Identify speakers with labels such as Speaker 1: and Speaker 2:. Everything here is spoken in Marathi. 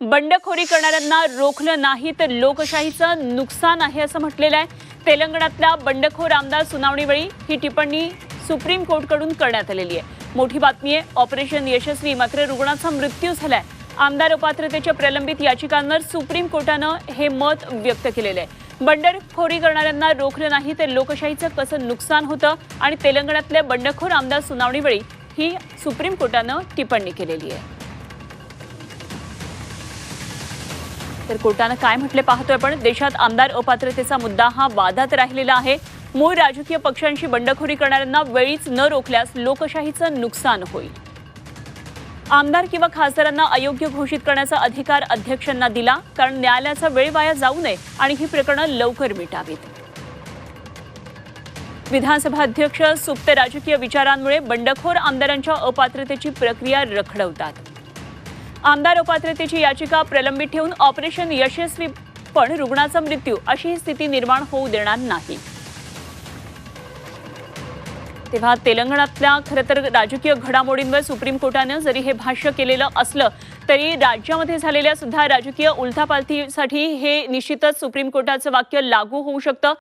Speaker 1: बंडखोरी करणाऱ्यांना रोखलं नाही तर लोकशाहीचं नुकसान आहे असं म्हटलेलं आहे. तेलंगणातल्या बंडखोर आमदार सुनावणीवेळी ही टिप्पणी सुप्रीम कोर्टकडून करण्यात आलेली आहे. मोठी बातमी आहे ऑपरेशन यशस्वी मात्र रुग्णाचा मृत्यू झालाय. आमदार अपात्रतेच्या प्रलंबित याचिकांवर सुप्रीम कोर्टानं हे मत व्यक्त केलेलं आहे. बंडखोरी करणाऱ्यांना रोखलं नाही तर लोकशाहीचं कसं नुकसान होतं आणि तेलंगणातल्या बंडखोर आमदार सुनावणीवेळी ही सुप्रीम कोर्टानं टिप्पणी केलेली आहे. तर कोर्टानं काय म्हटले पाहतोय पण देशात आमदार अपात्रतेचा मुद्दा हा वादात राहिलेला आहे. मूळ राजकीय पक्षांशी बंडखोरी करणाऱ्यांना वेळीच न रोखल्यास लोकशाहीचं नुकसान होईल. आमदार किंवा खासदारांना अयोग्य घोषित करण्याचा अधिकार अध्यक्षांना दिला कारण न्यायालयाचा वेळ वाया जाऊ नये आणि ही प्रकरणं लवकर मिटावीत. विधानसभा अध्यक्ष सुप्त राजकीय विचारांमुळे बंडखोर आमदारांच्या अपात्रतेची प्रक्रिया रखडवतात. आमदार अपात्रतेची याचिका प्रलंबित ठेवून ऑपरेशन यशस्वी पण रुग्णाचा मृत्यू अशी ही स्थिती निर्माण होऊ देणार नाही. तेव्हा तेलंगणातल्या खरं तर राजकीय घडामोडींवर सुप्रीम कोर्टानं जरी हे भाष्य केलेलं असलं तरी राज्यामध्ये झालेल्या सुद्धा राजकीय उलथापालथीसाठी हे निश्चितच सुप्रीम कोर्टाचं वाक्य लागू होऊ शकतं.